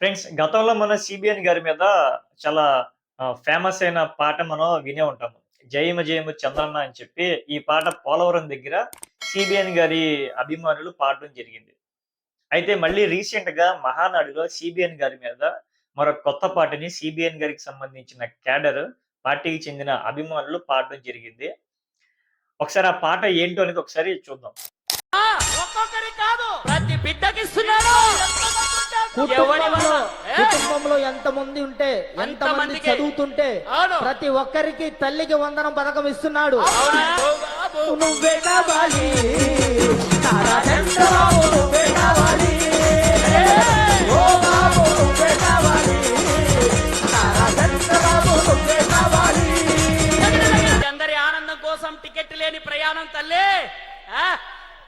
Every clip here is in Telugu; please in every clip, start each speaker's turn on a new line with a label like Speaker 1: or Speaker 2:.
Speaker 1: ఫ్రెండ్స్ గతంలో మన సిబిఎన్ గారి మీద చాలా ఫేమస్ అయిన పాట మనం వినే ఉంటాము జయము జయము చంద్రన్న అని చెప్పి ఈ పాట పోలవరం దగ్గర సిబిఎన్ గారి అభిమానులు పాడడం జరిగింది. అయితే మళ్ళీ రీసెంట్గా మహానాడులో సిబిఎన్ గారి మీద మరొక కొత్త పాటని సిబిఎన్ గారికి సంబంధించిన క్యాడర్ పార్టీకి చెందిన అభిమానులు పాడడం జరిగింది. ఒకసారి ఆ పాట ఏంటో అనేది ఒకసారి చూద్దాం.
Speaker 2: ఒక్కొక్కరి కాదు ప్రతి బిడ్డకి ఇస్తున్నాడు
Speaker 3: కుటుంబంలో? కుటుంబంలో ఎంత మంది ఉంటే ఎంత మంది
Speaker 2: అంతమందికి.
Speaker 3: చదువుతుంటే. ప్రతి ఒక్కరికి తల్లికి వందనం పథకం ఇస్తున్నాడు. నువ్వే కావాలి నువ్వే కావాలి
Speaker 2: లేని ప్రయాణం తల్లి ఆ?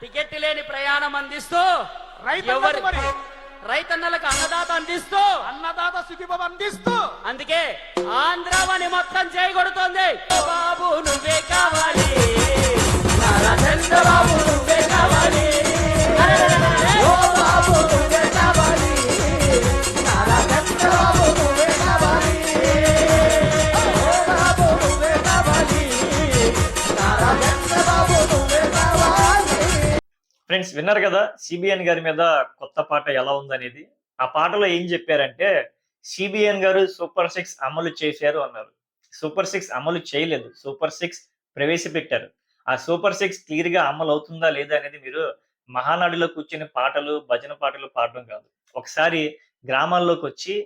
Speaker 2: టికెట్ లేని ప్రయాణం అందిస్తూ ఎవరి రైతన్నలకు అన్నదాత అందిస్తూ
Speaker 4: అన్నదాత సుఖీభం అందిస్తూ
Speaker 2: అందుకే ఆంధ్రావని మొత్తం చేయగొడుతోంది బాబు నువ్వే కావాలి.
Speaker 3: చంద్రబాబు నువ్వే కావాలి.
Speaker 1: ఫ్రెండ్స్ విన్నారు కదా సిబిఎన్ గారి మీద కొత్త పాట ఎలా ఉందనేది. ఆ పాటలో ఏం చెప్పారంటే సిబిఎన్ గారు సూపర్ సిక్స్ అమలు చేశారు అన్నారు. సూపర్ సిక్స్ అమలు చేయలేదు. సూపర్ సిక్స్ ప్రవేశపెట్టారు. ఆ సూపర్ సిక్స్ క్లియర్గా అమలు అవుతుందా లేదా అనేది మీరు మహానాడులో కూర్చుని పాటలు భజన పాటలు పాడడం కాదు. ఒకసారి గ్రామాల్లోకి వచ్చి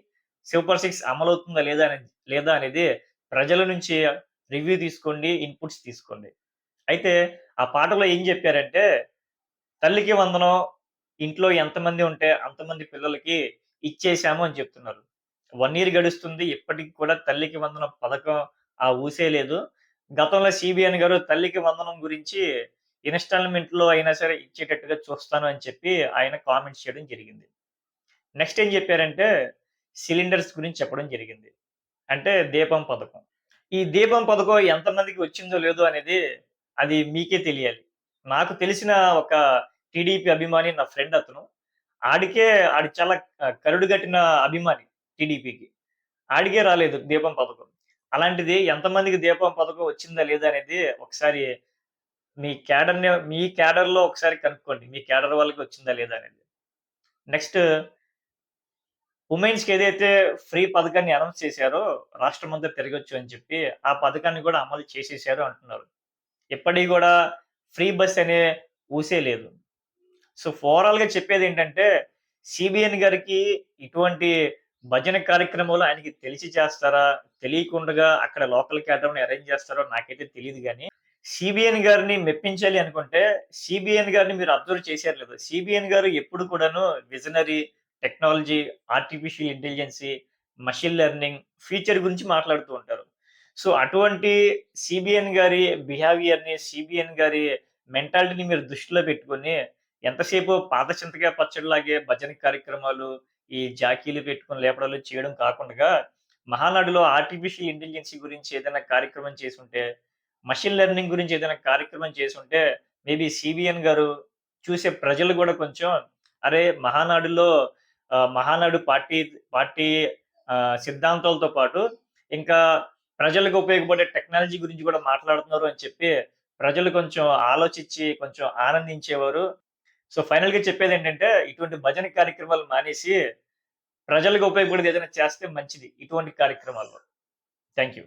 Speaker 1: సూపర్ సిక్స్ అమలు అవుతుందా లేదా అనేది లేదా అనేది ప్రజల నుంచి రివ్యూ తీసుకోండి ఇన్పుట్స్ తీసుకోండి. అయితే ఆ పాటలో ఏం చెప్పారంటే తల్లికి వందనం ఇంట్లో ఎంతమంది ఉంటే అంతమంది పిల్లలకి ఇచ్చేసాము అని చెప్తున్నారు. వన్ ఇయర్ గడుస్తుంది ఇప్పటికి కూడా తల్లికి వందనం పథకం ఆ ఊసే లేదు. గతంలో సిబిఎన్ గారు తల్లికి వందనం గురించి ఇన్స్టాల్మెంట్లో అయినా సరే ఇచ్చేటట్టుగా చూస్తాను అని చెప్పి ఆయన కామెంట్స్ చేయడం జరిగింది. నెక్స్ట్ ఏం చెప్పారంటే సిలిండర్స్ గురించి చెప్పడం జరిగింది. అంటే దీపం పథకం. ఈ దీపం పథకం ఎంతమందికి వచ్చిందో లేదో అనేది అది మీకే తెలియాలి. నాకు తెలిసిన ఒక టీడీపీ అభిమాని నా ఫ్రెండ్ అతను. ఆడికే ఆడి చాలా కరుడు కట్టిన అభిమాని టీడీపీకి. ఆడికే రాలేదు దీపం పథకం. అలాంటిది ఎంతమందికి దీపం పథకం వచ్చిందా లేదా అనేది ఒకసారి మీ క్యాడర్ మీ క్యాడర్లో ఒకసారి కనుక్కోండి. మీ క్యాడర్ వాళ్ళకి వచ్చిందా లేదా అనేది. నెక్స్ట్ ఉమెన్స్కి ఏదైతే ఫ్రీ పథకాన్ని అనౌన్స్ చేశారో రాష్ట్రం అంతా తిరగొచ్చు అని చెప్పి ఆ పథకాన్ని కూడా అమలు చేసేసారు అంటున్నారు. ఇప్పటికి కూడా ఫ్రీ బస్ అనే ఊసే లేదు. సో ఓవరాల్గా చెప్పేది ఏంటంటే సిబిఎన్ గారికి ఇటువంటి భజన కార్యక్రమాలు ఆయనకి తెలిసి చేస్తారా తెలియకుండా అక్కడ లోకల్ క్యాటర్ని అరేంజ్ చేస్తారో నాకైతే తెలియదు కానీ సిబిఎన్ గారిని మెప్పించాలి అనుకుంటే సిబిఎన్ గారిని మీరు అబ్జర్వ్ చేశారు లేదు? సిబిఎన్ గారు ఎప్పుడు కూడాను visionary technology artificial intelligence machine learning future గురించి మాట్లాడుతూ ఉంటారు. సో అటువంటి సిబిఎన్ గారి బిహేవియర్ని సిబిఎన్ గారి మెంటాలిటీని మీరు దృష్టిలో పెట్టుకొని ఎంతసేపు పాత చింతగా పచ్చడిలాగే భజన కార్యక్రమాలు ఈ జాకీలు పెట్టుకొని లేపడాలు చేయడం కాకుండా మహానాడులో ఆర్టిఫిషియల్ ఇంటెలిజెన్స్ గురించి ఏదైనా కార్యక్రమం చేసుంటే మషిన్ లెర్నింగ్ గురించి ఏదైనా కార్యక్రమం చేసుంటే మేబీ సిబిఎన్ గారు చూసే ప్రజలు కూడా కొంచెం అరే మహానాడులో మహానాడు పార్టీ పార్టీ ఆ, సిద్ధాంతాలతో పాటు ఇంకా ప్రజలకు ఉపయోగపడే టెక్నాలజీ గురించి కూడా మాట్లాడుతున్నారు అని చెప్పి ప్రజలు కొంచెం ఆలోచించి కొంచెం ఆనందించేవారు. సో ఫైనల్గా చెప్పేది ఏంటంటే ఇటువంటి భజన కార్యక్రమాలు మానేసి ప్రజలకు ఉపయోగపడేది ఏదైనా చేస్తే మంచిది ఇటువంటి కార్యక్రమాల్లో థ్యాంక్ యూ